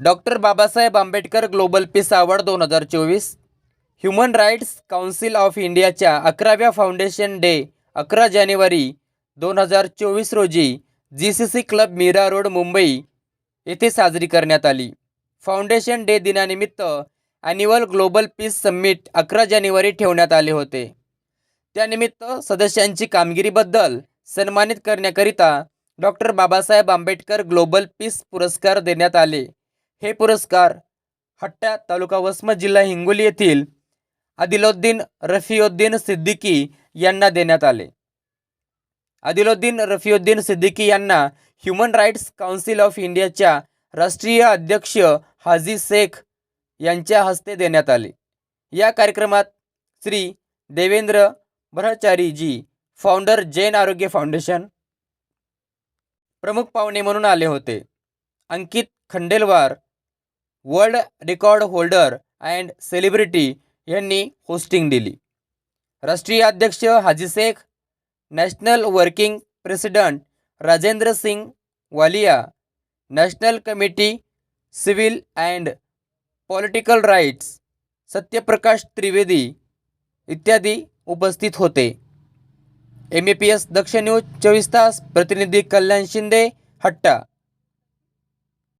Doctor Babasaheb Ambedkar global peace award दोन हजार चोवीस ह्युमन राईट्स काउन्सिल ऑफ इंडियाच्या अकराव्या फाउंडेशन डे अकरा जानेवारी दोन हजार चोवीस रोजी G C C club Mira road Mumbai येथे साजरी करण्यात आली. फाउंडेशन डे दिनानिमित्त ॲन्युअल ग्लोबल पीस समिट अकरा जानेवारी ठेवण्यात आले होते. त्यानिमित्त सदस्यांची कामगिरीबद्दल सन्मानित करण्याकरिता doctor Babasaheb Ambedkar global peace पुरस्कार देण्यात आले. हे पुरस्कार हट्टा तालुका वसमत जिल्हा हिंगोली येथील आदिलोद्दीन रफियोद्दीन सिद्दीकी यांना देण्यात आले. आदिलोद्दीन रफियोद्दीन सिद्दीकी यांना ह्युमन राईट्स काउन्सिल ऑफ इंडियाच्या राष्ट्रीय अध्यक्ष हाजी शेख यांच्या हस्ते देण्यात आले. या कार्यक्रमात श्री देवेंद्र भ्रचारीजी फाउंडर जैन आरोग्य फाउंडेशन प्रमुख पाहुणे म्हणून आले होते. Ankit Khandelwar world record holder and celebrity यांनी होस्टिंग दिली. राष्ट्रीय अध्यक्ष Haji Shaikh national working president Rajendra Singh Walia national committee civil and political rights Satyaprakash Trivedi इत्यादी उपस्थित होते. M A P S Daksh news चोवीस तास प्रतिनिधी कल्याण शिंदे हट्टा.